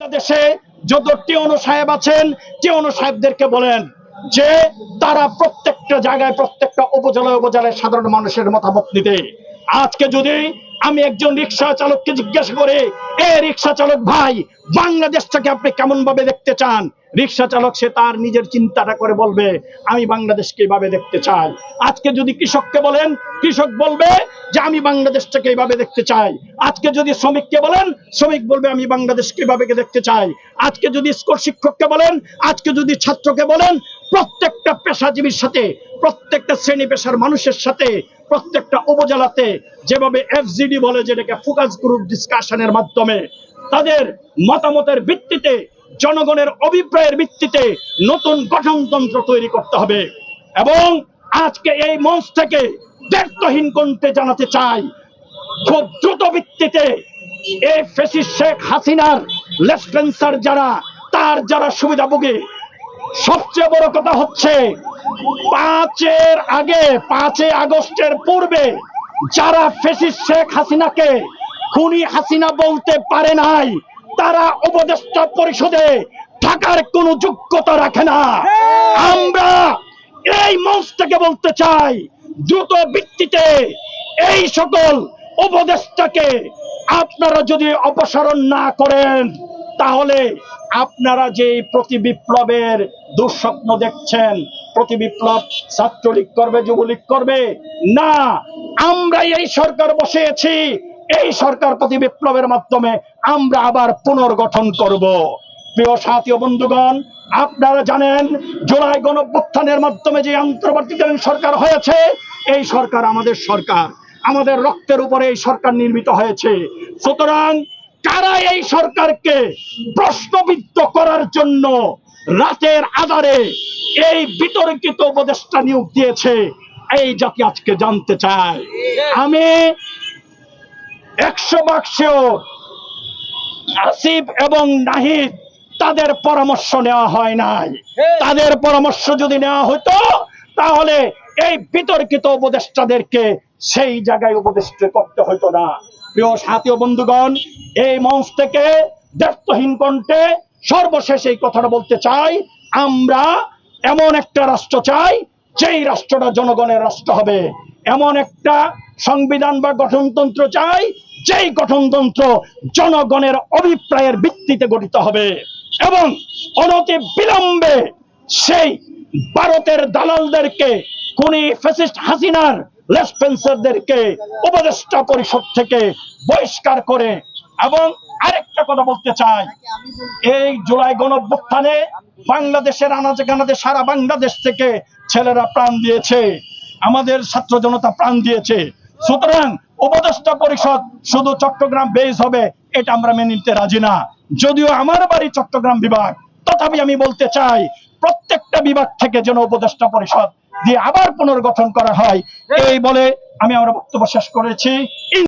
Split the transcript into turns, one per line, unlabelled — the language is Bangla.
দেশে যত টিওনো সাহেব আছেন, টিওনো সাহেবদেরকে বলেন যে তারা প্রত্যেকটা জায়গায়, প্রত্যেকটা উপজেলায় উপজেলায় সাধারণ মানুষের মতামত নিতে। আজকে যদি আমি একজন রিক্সা চালককে জিজ্ঞাসা করে, এ রিক্সা চালক ভাই বাংলাদেশটাকে আপনি কেমন ভাবে দেখতে চান? রিক্সা চালক, সে তার নিজের চিন্তাটা করে বলবে, আমি বাংলাদেশকে এইভাবে দেখতে চাই? আজকে যদি কৃষককে বলেন, কৃষক বলবে যে, আমি বাংলাদেশটাকে এইভাবে দেখতে চাই। আজকে যদি শ্রমিককে বলেন, শ্রমিক বলবে, আমি বাংলাদেশকে এইভাবে দেখতে চাই? আজকে যদি স্কুল শিক্ষককে বলেন, আজকে যদি ছাত্রকে বলেন প্রত্যেকটা পেশাজীবীর সাথে, প্রত্যেকটা শ্রেণি পেশার মানুষের সাথে, প্রত্যেকটা উপজেলাতে যেভাবে এফজিডি বলে যেটাকে ফোকাস গ্রুপ ডিসকাশনের মাধ্যমে, তাদের মতামতের ভিত্তিতে, জনগণের অভিপ্রায়ের ভিত্তিতে নতুন গঠনতন্ত্র তৈরি করতে হবে। এবং আজকে এই মঞ্চ থেকে দায়িত্বহীন কণ্ঠে জানাতে চাই, খুব দ্রুত ভিত্তিতে এই ফেসিস শেখ হাসিনার লেফটেন্সার যারা, তার যারা সুবিধাভোগী সবচেয়ে বড় কথা হচ্ছে, পাঁচের আগে পাঁচই আগস্টের পূর্বে যারা ফেসিস শেখ হাসিনাকে খুনি হাসিনা বলতে পারে নাই, তারা উপদেষ্টা পরিষদে থাকার কোনো যোগ্যতা রাখে না। আমরা এই মঞ্চ থেকে বলতে চাই, দ্রুত ভিত্তিতে এই সকল উপদেষ্টাকে আপনারা যদি অপসারণ না করেন, তাহলে আপনারা যে প্রতি বিপ্লবের দুঃস্বপ্ন দেখছেন, প্রতি বিপ্লব ছাত্রলীগ করবে, যুবলীগ করবে, না আমরা এই সরকার বসেছি এই সরকার প্রতি বিপ্লবের মাধ্যমে আমরা আবার পুনর্গঠন করব। প্রিয় সাথী ও বন্ধুগণ, আপনারা জানেন, জুলাই গণঅভ্যুত্থানের মাধ্যমে যে অন্তর্বর্তীকালীন সরকার হয়েছে, এই সরকার আমাদের সরকার। আমাদের রক্তের উপরে এই সরকার নির্মিত হয়েছে। সুতরাং কারা এই সরকারকে প্রশ্নবিদ্ধ করার জন্য রাতের আধারে এই বিতর্কিত উপদেষ্টা নিয়োগ দিয়েছে এই জাতি আজকে জানতে চায়। আমি একশো বাক্সেও আসিফ এবং নাহিদ তাদের পরামর্শ নেওয়া হয় নাই। তাদের পরামর্শ যদি নেওয়া হতো তাহলে এই বিতর্কিত উপদেষ্টাদেরকে সেই জায়গায় উপদেষ্ট করতে হতো না। প্রিয় সাথী বন্ধুগণ, এই মঞ্চ থেকে দায়িত্বহীন কণ্ঠে সর্বশেষ এই কথাটা বলতে চাই, আমরা এমন একটা রাষ্ট্র চাই, যেই রাষ্ট্রটা জনগণের রাষ্ট্র হবে। এমন একটা সংবিধান বা গঠনতন্ত্র চাই, যেই গঠনতন্ত্র জনগণের অভিপ্রায়ের ভিত্তিতে গঠিত হবে এবং অনতি বিলম্বে সেই ভারতের দালালদেরকে কোন ফ্যাসিস্ট হাসিনার লেসপেন্সারদেরকে উপদেষ্টা পরিষদ থেকে বহিষ্কার করে এবং আরেকটা কথা বলতে চাই। এই জুলাই গণঅভ্যুত্থানে বাংলাদেশের আনাচে কানাচে সারা বাংলাদেশ থেকে ছেলেরা প্রাণ দিয়েছে। আমাদের ছাত্র জনতা প্রাণ দিয়েছে। সুতরাং উপদেষ্টা পরিষদ শুধু চট্টগ্রাম বেস হবে, এটা আমরা মেনে নিতে রাজি না। যদিও আমার বাড়ি চট্টগ্রাম বিভাগ, তথাপি আমি বলতে চাই, প্রত্যেকটা বিভাগ থেকে যেন উপদেষ্টা পরিষদ দিয়ে আবার পুনর্গঠন করা হয় এই বলে আমি আমার বক্তব্য শেষ করেছি।